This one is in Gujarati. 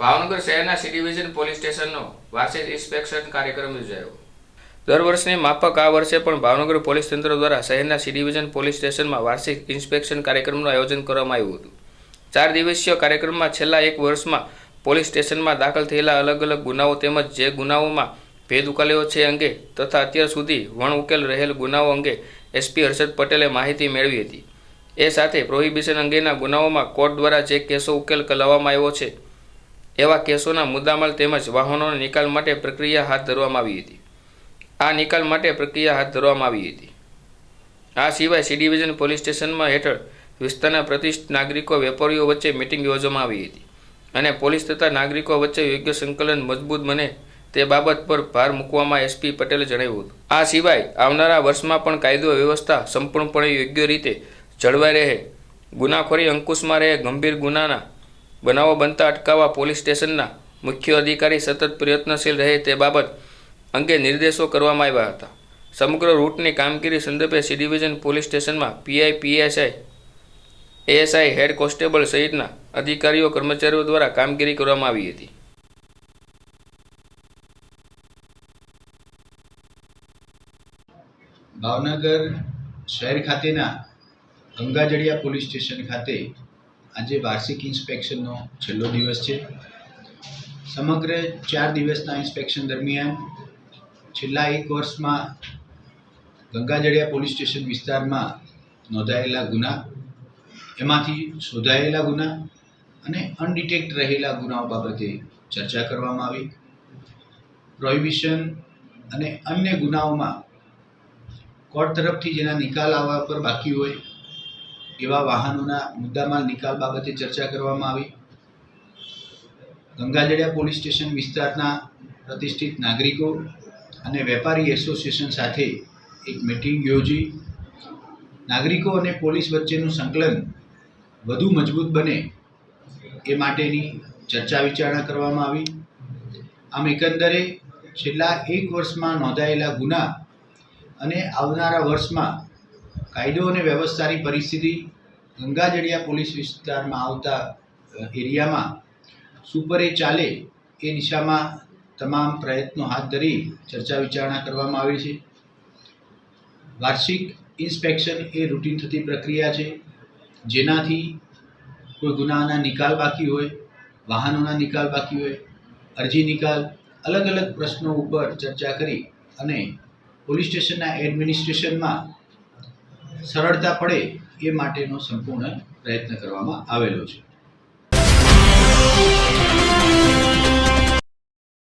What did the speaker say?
ભાવનગર શહેરના સી ડિવિઝન પોલીસ સ્ટેશનનો વાર્ષિક ઇન્સ્પેક્શન કાર્યક્રમ યોજાયો. દર વર્ષની માફક આ વર્ષે પણ ભાવનગર પોલીસ તંત્ર દ્વારા શહેરના સી ડિવિઝન પોલીસ સ્ટેશનમાં વાર્ષિક ઇન્સ્પેક્શન કાર્યક્રમનું આયોજન કરવામાં આવ્યું હતું. ચાર દિવસીય કાર્યક્રમમાં છેલ્લા એક વર્ષમાં પોલીસ સ્ટેશનમાં દાખલ થયેલા અલગ અલગ ગુનાઓ તેમજ જે ગુનાઓમાં ભેદ ઉકાલ્યો છે અંગે તથા અત્યાર સુધી વણ ઉકેલ રહેલ ગુનાઓ અંગે એસપી હર્ષદ પટેલે માહિતી મેળવી હતી. એ સાથે પ્રોહિબિશન અંગેના ગુનાઓમાં કોર્ટ દ્વારા જે કેસો ઉકેલ લાવવામાં આવ્યો છે એવા કેસોના મુદ્દામાલ તેમજ વાહનોના નિકાલ માટે પ્રક્રિયા હાથ ધરવામાં આવી હતી. આ નિકાલ માટે પ્રક્રિયા હાથ ધરવામાં આવી હતી. આ સિવાય સી ડિવિઝન પોલીસ સ્ટેશનમાં હેઠળ વિસ્તારના પ્રતિષ્ઠિત નાગરિકો, વેપારીઓ વચ્ચે મિટિંગ યોજવામાં આવી હતી અને પોલીસ તથા નાગરિકો વચ્ચે યોગ્ય સંકલન મજબૂત બને તે બાબત પર ભાર મૂકવામાં એસપી પટેલે જણાવ્યું હતું. આ સિવાય આવનારા વર્ષમાં પણ કાયદો વ્યવસ્થા સંપૂર્ણપણે યોગ્ય રીતે જળવાઈ રહે, ગુનાખોરી, અંકુશમાં રહે, ગંભીર ગુનાના બનાવો બનતા અટકાવવા પોલીસ સ્ટેશનના મુખ્ય અધિકારી સતત પ્રયત્નશીલ રહે તે બાબત અંગે નિર્દેશો કરવામાં આવ્યા હતા. સમગ્ર રૂટની કામગીરી સંદર્ભે સી ડિવિઝન પોલીસ સ્ટેશનમાં PI, PSI, ASI head constable સહિતના અધિકારીઓ, કર્મચારીઓ દ્વારા કામગીરી કરવામાં આવી હતી. ભાવનગર શહેર ખાતેના ગંગાજળિયા પોલીસ સ્ટેશન ખાતે આજે વાર્ષિક ઇન્સ્પેક્શનનો છેલ્લો દિવસ છે. સમગ્ર ચાર દિવસના ઇન્સ્પેક્શન દરમિયાન છેલ્લા એક વર્ષમાં ગંગાજળિયા પોલીસ સ્ટેશન વિસ્તારમાં નોંધાયેલા ગુના, એમાંથી શોધાયેલા ગુના અને અનડિટેક્ટ રહેલા ગુનાઓ બાબતે ચર્ચા કરવામાં આવી. પ્રોહિબિશન અને અન્ય ગુનાઓમાં કોર્ટ તરફથી જેના નિકાલ આવવા પર બાકી હોય એવા વાહનોના મુદ્દામાલ નિકાલ બાબતે ચર્ચા કરવામાં આવી? ગંગાજળિયા પોલીસ સ્ટેશન વિસ્તારના પ્રતિષ્ઠિત નાગરિકો અને વેપારી એસોસિએશન સાથે એક મિટિંગ યોજી. નાગરિકો અને પોલીસ વચ્ચેનું સંકલન વધુ મજબૂત બને એ માટેની ચર્ચા વિચારણા કરવામાં આવી. આમ એકંદરે છેલ્લા એક વર્ષમાં નોંધાયેલા ગુના અને આવનારા વર્ષમાં કાયદો અને વ્યવસ્થાની પરિસ્થિતિ ગંગાજળિયા પોલીસ વિસ્તારમાં આવતા એરિયામાં સુપરે ચાલે એ દિશામાં તમામ પ્રયત્નો હાથ ધરી ચર્ચા વિચારણા કરવામાં આવી છે. વાર્ષિક ઇન્સ્પેક્શન એ રૂટીન થતી પ્રક્રિયા છે. જેનાથી કોઈ ગુનાના નિકાલ બાકી હોય, વાહનોના નિકાલ બાકી હોય, અરજી નિકાલ, અલગ અલગ પ્રશ્નો ઉપર ચર્ચા કરી અને પોલીસ સ્ટેશનના એડમિનિસ્ટ્રેશનમાં સરળતા પડે એ માટેનો સંપૂર્ણ પ્રયત્ન કરવામાં આવેલો છે.